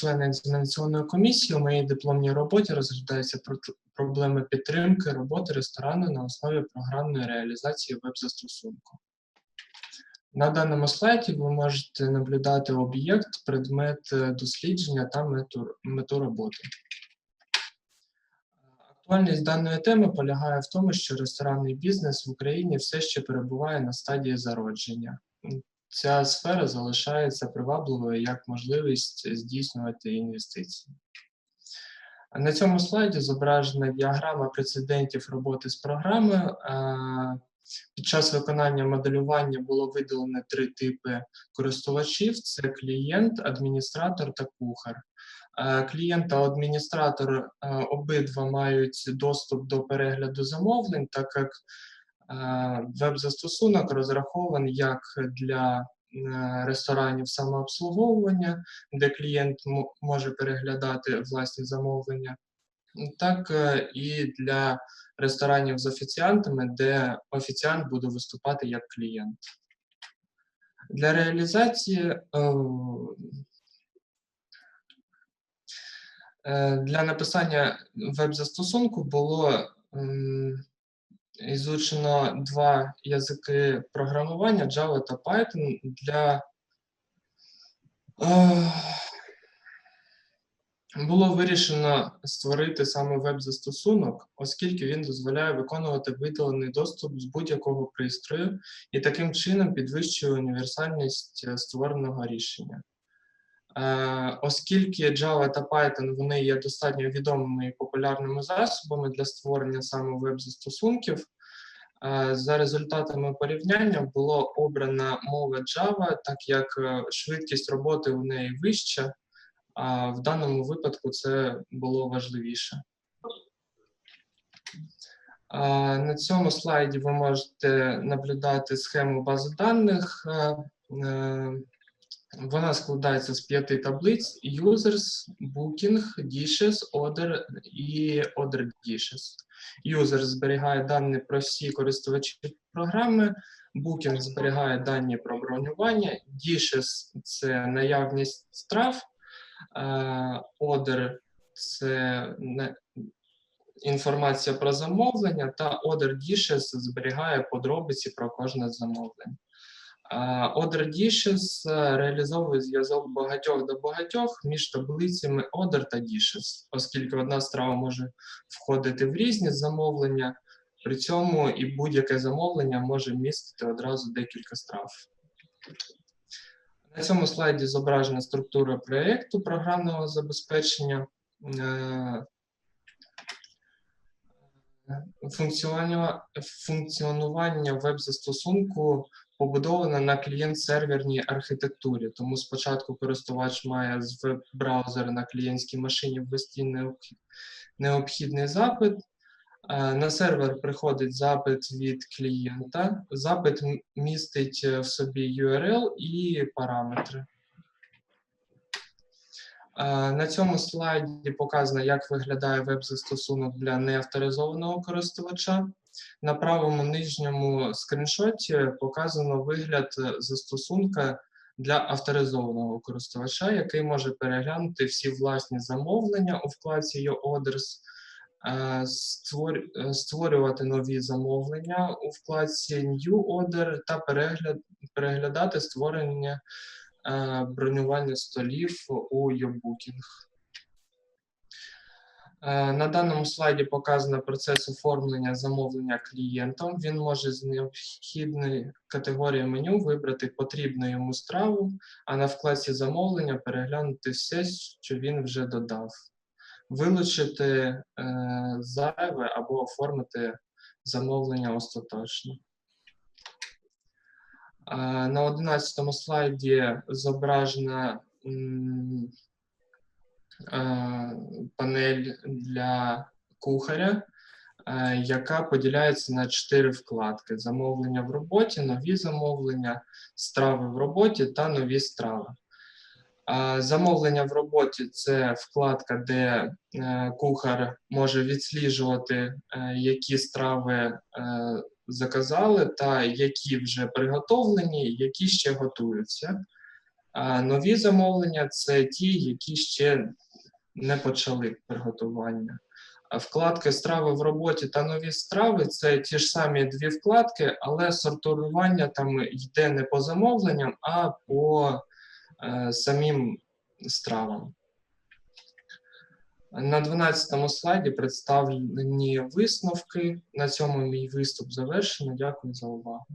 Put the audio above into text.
члени екзаменаційної комісії, у моїй дипломній роботі розглядаються проблеми підтримки роботи ресторану на основі програмної реалізації веб-застосунку. На даному слайді ви можете наблюдати об'єкт, предмет е, дослідження та мету, мету роботи. Актуальність даної теми полягає в тому, що ресторанний бізнес в Україні все ще перебуває на стадії зародження. Ця сфера залишається привабливою як можливість здійснювати інвестиції. На цьому слайді зображена діаграма прецедентів роботи з програмою. Під час виконання моделювання було виділено три типи користувачів: це клієнт, адміністратор та кухар. Клієнт та адміністратор обидва мають доступ до перегляду замовлень, так як веб-застосунок розрахований як для е, ресторанів самообслуговування, де клієнт може переглядати власні замовлення, так е, і для ресторанів з офіціантами, де офіціант буде виступати як клієнт. Для реалізації е, Для написання веб-застосунку було м, ізучено два язики програмування Java та Python для е, було вирішено створити саме веб-застосунок, оскільки він дозволяє виконувати видалений доступ з будь-якого пристрою і таким чином підвищує універсальність е, створеного рішення. Е, Оскільки Java та Python вони є достатньо відомими і популярними засобами для створення саме веб-застосунків, е, за результатами порівняння було обрана мова Java, так як е, швидкість роботи у неї вища, а в даному випадку це було важливіше. На цьому слайді ви можете наблюдати схему бази даних. Вона складається з п'яти таблиць: users, booking, dishes, order і order dishes. User зберігає дані про всі користувачі програми, Booking зберігає дані про бронювання, dishes – це наявність страв, е, order – це інформація про замовлення, та order dishes зберігає подробиці про кожне замовлення. Order Dishes е, реалізовує зв'язок багатьох до багатьох між таблицями Order та Dishes, оскільки одна страва може входити в різні замовлення, при цьому і будь-яке замовлення може містити одразу декілька страв. На цьому слайді зображена структура проєкту програмного забезпечення. Е, Функціонування веб-застосунку побудована на клієнт-серверній архітектурі. Тому спочатку користувач має з веб-браузера на клієнтській машині ввести необхідний запит. Е, На сервер приходить запит від клієнта. Запит містить е, в собі URL і параметри. Е, На цьому слайді показано, як виглядає веб-застосунок для неавторизованого користувача. На правому нижньому скріншоті показано вигляд е, застосунка для авторизованого користувача, який може переглянути всі власні замовлення у вкладці Your е, е, створювати нові замовлення у вкладці New Order та перегляд, переглядати створення бронювання столів у YouBooking. Е, На даному слайді показано процес оформлення замовлення клієнтом. Він може з необхідної категорії меню вибрати потрібну йому страву, а на вкладці замовлення переглянути все, що він вже додав, вилучити е, зайве або оформити замовлення остаточно. Е, На 11 слайді зображена панель для кухаря, е, яка поділяється на чотири вкладки: замовлення в роботі, нові замовлення, страви в роботі та нові страви. Замовлення в роботі це вкладка, де е, кухар може відсліджувати, е, які страви е, заказали, та які вже приготовлені, які ще готуються. Нові замовлення це ті, які ще не почали приготування. Вкладки страви в роботі та нові страви це ті ж самі дві вкладки, але сортування там йде не по замовленням, а по е, самим стравам. На 12 слайді представлені висновки. На цьому мій виступ завершено. Дякую за увагу.